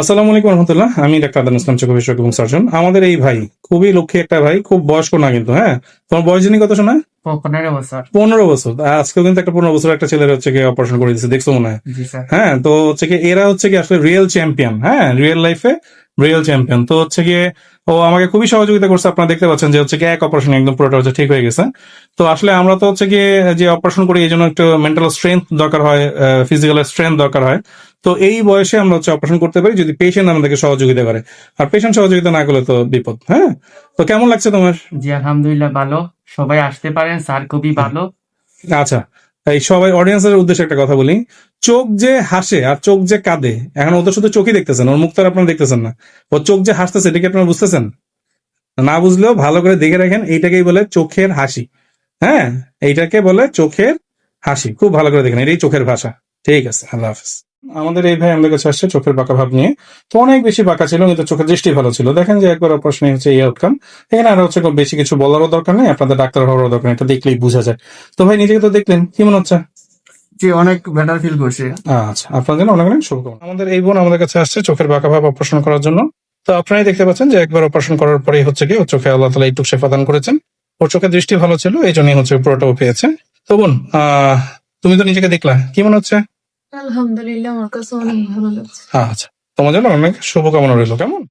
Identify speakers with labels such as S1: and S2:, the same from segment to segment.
S1: আসসালামু আলাইকুম রহমতুল্লাহ। আমি ডাক্তার আদান ইসলাম চোখ বিশেষজ্ঞ এবং সার্জন। আমাদের এই ভাই খুবই লক্ষ্মী একটা ভাই খুব বয়স্ক না কিন্তু হ্যাঁ? তোমার বয়স জানি কত শোনা?
S2: পনেরো বছর।
S1: পনেরো বছর। আজকেও কিন্তু একটা পনেরো বছর একটা ছেলের হচ্ছে কি অপারেশন করে দিচ্ছে দেখছ মনে হয়? হ্যাঁ তো হচ্ছে কি এরা হচ্ছে কি আসলে রিয়েল চ্যাম্পিয়ন হ্যাঁ? রিয়েল লাইফে রিয়েল চ্যাম্পিয়ন তো হচ্ছে গিয়ে ও আমাকে খুবই সহযোগিতা করছে। আপনারা দেখতে পাচ্ছেন যে হচ্ছে কি এক অপারেশন একদম পুরোটা হচ্ছে ঠিক হয়ে গেছে। তো আসলে আমরা তো হচ্ছে গিয়ে যে অপারেশন করি এই জন্য একটু মেন্টাল স্ট্রেংথ দরকার হয় ফিজিক্যাল স্ট্রেংথ দরকার হয়। তো এই বয়সে আমরা হচ্ছে অপারেশন করতে পারি যদি পেশেন্ট আমাদেরকে সহযোগিতা করে। আর পেশেন্ট সহযোগিতা না করলে তো বিপদ হ্যাঁ? তো কেমন লাগছে তোমার?
S2: জি আলহামদুলিল্লাহ ভালো। সবাই আসতে পারেন স্যার খুবই ভালো।
S1: আচ্ছা এই সবাই অডিয়েন্সের উদ্দেশ্যে একটা কথা বলি। চোখ যে হাসে আর চোখ যে কাঁদে, এখন ওদের শুধু চোখই দেখতেছেন, ওর মুখ তো আপনারা দেখতেছেন না। ও চোখ যে হাসতেছে এটাকে আপনারা বুঝতেছেন? না বুঝলেও ভালো করে দেখে রাখেন, এইটাকেই বলে চোখের হাসি। হ্যাঁ এইটাকে বলে চোখের হাসি, খুব ভালো করে দেখেন, এটাই চোখের ভাষা। ঠিক আছে, আল্লাহ হাফিজ। আমাদের এই ভাই আমাদের কাছে আসছে চোখের বাঁকা ভাব নিয়ে। তো অনেক বেশি বাঁকা ছিল কিন্তু চোখের দৃষ্টি ভালো ছিল। দেখেন যে একবার অপারেশন হচ্ছে এই আউটকাম এখানে আর হচ্ছে বেশি কিছু বলারও দরকার নেই আপনাদের ডাক্তার হওয়ারও দরকার নেই এটা দেখলেই বোঝা যায়। তো ভাই নিজেকে তো দেখলেন কি মনে হচ্ছে?
S2: জি অনেক বেটার ফিল করছি।
S1: আচ্ছা জন্য অনেক অনেক শুভকামনা। আমাদের এই বোন আমাদের কাছে আসছে চোখের বাঁকা ভাব অপারেশন করার জন্য। তো আপনারাই দেখতে পাচ্ছেন যে একবার অপারেশন করার পরেই হচ্ছে কি ওর চোখে আল্লাহ তালা একটু শেফা দান করেছেন। ওর চোখের দৃষ্টি ভালো ছিল এই জন্যই হচ্ছে পুরোটাও পেয়েছে তো বোন আহ, তুমি তো নিজেকে দেখলা কি মনে হচ্ছে?
S3: আলহামদুলিল্লাহ আমার কাছে অনেক ভালো লাগছে।
S1: আচ্ছা তোমার জন্য অনেক শুভকামনা রইল কেমন?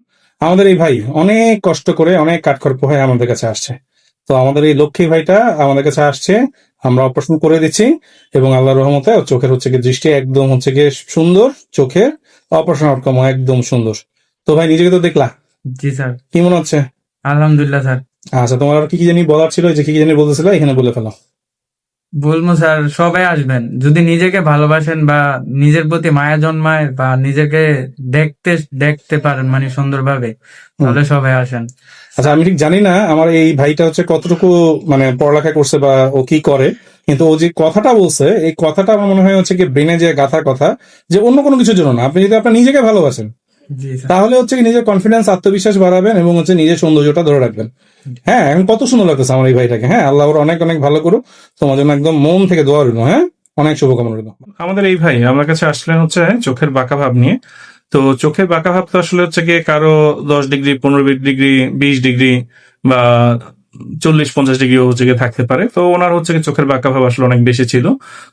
S1: আমাদের এই ভাই অনেক কষ্ট করে অনেক কাঠখড় পোহায় আমাদের কাছে আসছে। তো আমাদের এই লক্ষ্মী ভাইটা আমাদের কাছে আসছে আমরা অপারেশন করে দিচ্ছি এবং আল্লাহর রহমতে ওর চোখের হচ্ছে কি দৃষ্টি একদম হচ্ছে কি সুন্দর চোখের অপারেশন আউটকাম একদম সুন্দর। তো ভাই নিজেকে তো দেখলা?
S2: জি স্যার।
S1: কি মনে হচ্ছে?
S2: আলহামদুলিল্লাহ স্যার।
S1: আচ্ছা তোমার আর কি কি জানি বলার ছিল যে কি কি জানি বলতেছিল এখানে বলে ফেলো।
S2: বলব স্যার সবাই আসবেন। যদি নিজেকে ভালোবাসেন বা নিজের প্রতি মায়া জন্মায় বা নিজেকে দেখতে দেখতে পারেন মানে সুন্দরভাবে তাহলে সবাই আসেন।
S1: আচ্ছা আমি ঠিক জানি না আমার এই ভাইটা হচ্ছে কতটুকু মানে পড়ালেখা করছে বা ও কি করে কিন্তু ও যে কথাটা বলছে এই কথাটা আমার মনে হয় হচ্ছে কি ব্রেনে যে গাথার কথা যে অন্য কোনো কিছুর জন্য না। আপনি যদি আপনার নিজেকে ভালোবাসেন তাহলে হচ্ছে কি নিজের কনফিডেন্স আত্মবিশ্বাস বাড়াবেন এবং হচ্ছে নিজের সৌন্দর্যটা ধরে রাখবেন। হ্যাঁ এখন কত সুন্দর লাগতেছে আমার এই ভাইটাকে। হ্যাঁ আল্লাহ ওর অনেক অনেক ভালো করুক। তোমার জন্য একদম মন থেকে দোয়া রইল হ্যাঁ? অনেক শুভকামনা রইল। আমাদের এই ভাই আমার কাছে আসলেন হচ্ছে চোখের বাঁকা ভাব নিয়ে। তো চোখের বাঁকা ভাব তো আসলে হচ্ছে গিয়ে কারও দশ ডিগ্রি পনেরো ডিগ্রি বিশ ডিগ্রি বা চল্লিশ, পঞ্চাশ ডিগ্রি হচ্ছে গিয়ে থাকতে পারে। তো ওনার হচ্ছে চোখের বাঁকা ভাব আসলে অনেক বেশি ছিল।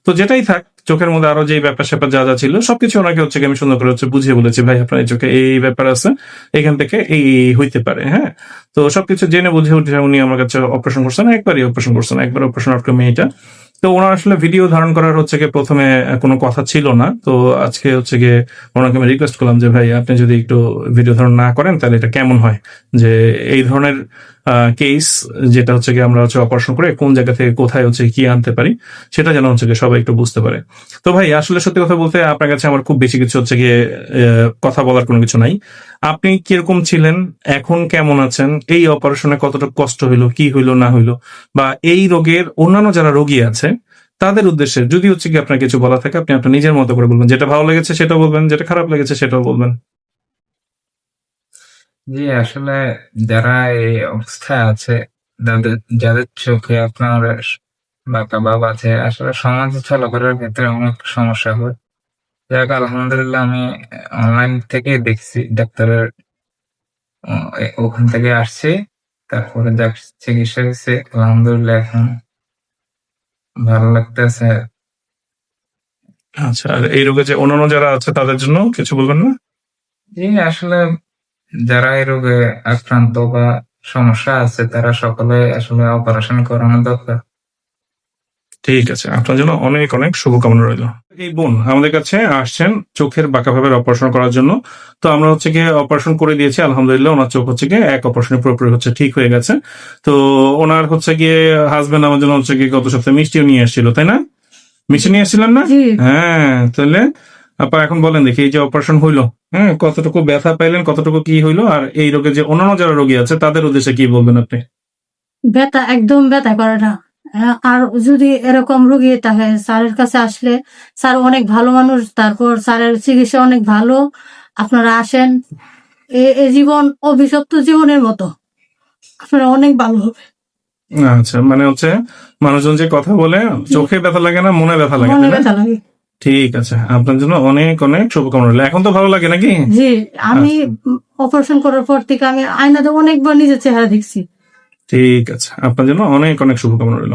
S1: তো যেটাই থাক, চোখের মধ্যে আরও যে ব্যাপার স্যাপার যা যা ছিল, সবকিছু ওনাকে হচ্ছে আমি সুন্দর করে হচ্ছে বুঝিয়ে বলেছি, ভাই, আপনার এই চোখে এই ব্যাপার আছে, এখান থেকে এই এই হইতে পারে। হ্যাঁ? তো সবকিছু জেনে বুঝে উঠে উনি আমার কাছে অপারেশন করছেন, একবারই অপারেশন করছেন, একবার অপারেশন আউটকাম এটা তো ওনার আসলে ভিডিও ধারণ করার হচ্ছে গিয়ে প্রথমে কোনো কথা ছিল না। তো আজকে হচ্ছে গিয়ে ওনাকে আমি রিকোয়েস্ট করলাম যে, ভাই, আপনি যদি একটু ভিডিও ধারণ না করেন, তাহলে এটা কেমন হয়? যে এই ধরনের কেস যেটা হচ্ছে গিয়ে আমরা হচ্ছে অপারেশন করে কোন জায়গা থেকে কোথায় হচ্ছে কি আনতে পারি, সেটা যেন হচ্ছে গিয়ে সবাই একটু বুঝতে পারে। তো ভাই, আসলে সত্যি কথা বলতে আপনার কাছে আমার খুব বেশি কিছু হচ্ছে গিয়ে কথা বলার কোনো কিছু নাই। আপনি কীরকম ছিলেন, এখন কেমন আছেন, এই অপারেশনে কতটা কষ্ট হইল, কি হইল, না হইল, বা এই রোগের অন্যান্য যারা রোগী আছে, তাদের উদ্দেশ্যে যদি হচ্ছে কি আপনার কিছু বলা থাকে, আপনি আপনার নিজের মতো করে বলবেন। যেটা ভালো লেগেছে সেটাও বলবেন, যেটা খারাপ লেগেছে সেটাও বলবেন।
S4: জি আসলে যারা এই অবস্থায় আছে যাদের যাদের চোখে আপনার বাঁকা ভাব আছে আসলে সমাজে চলাফেরার ক্ষেত্রে অনেক সমস্যা হয়। যাক আলহামদুলিল্লাহ আমি অনলাইন থেকে দেখছি ডাক্তারের এ- ওখান থেকে আসছি তারপরে যাক চিকিৎসা হয়েছে আলহামদুলিল্লাহ এখন ভালো লাগতেছে।
S1: আচ্ছা আর এই রোগে যে অন্যান্য যারা আছে তাদের জন্য কিছু বলবেন না?
S4: জি আসলে যারা এই রোগে আক্রান্ত বা সমস্যা আছে তারা সকলে আসলে অপারেশন করানো দরকার।
S1: ঠিক আছে আপনার জন্য অনেক অনেক শুভকামনা রইল। এই বোন আমাদের কাছে আসছেন চোখের বাঁকা ভাবে অপারেশন করার জন্য। তো আমরা হচ্ছে গিয়ে অপারেশন করে দিয়েছি আলহামদুলিল্লাহ ওনার চোখ হচ্ছে গিয়ে এক অপারেশনে পুরোপুরি হচ্ছে ঠিক হয়ে গেছে। তো ওনার হচ্ছে গিয়ে হাজবেন্ড আমার জন্য হচ্ছে গিয়ে গত সপ্তাহে মিষ্টিও নিয়ে এসেছিল তাই না? মিষ্টি নিয়ে এসেছিলেন না? হ্যাঁ তাহলে আপা এখন বলেন দেখি এই যে অপারেশন হইল হ্যাঁ কতটুকু ব্যথা পাইলেন কতটুকু কি হইল আর এই রোগে যে অন্যান্য যারা রোগী আছে তাদের উদ্দেশ্যে কি বলবেন আপনি?
S3: ব্যথা একদম ব্যথা করে না। হ্যাঁ, আর যদি এরকম রোগী থাকে স্যারের কাছে আসলে স্যার অনেক ভালো মানুষ তারপর স্যারের চিকিৎসা অনেক ভালো আপনারা আসেন। এ- জীবন অভিশপ্ত জীবনের মতো আপনারা অনেক ভালো হবে।
S1: আচ্ছা মানে হচ্ছে মানুষজন যে কথা বলে চোখে ব্যথা লাগে না মনে ব্যথা লাগে
S3: মনে
S1: না?
S3: ব্যথা লাগে।
S1: ঠিক আছে আপনার জন্য অনেক অনেক শুভকামনা রইল। এখন তো ভালো লাগে নাকি?
S3: জি আমি অপারেশন করার পর থেকে আমি আয়নাতে অনেকবার নিজের চেহারা দেখছি।
S1: ঠিক আছে আপনার জন্য অনেক অনেক শুভকামনা রইল।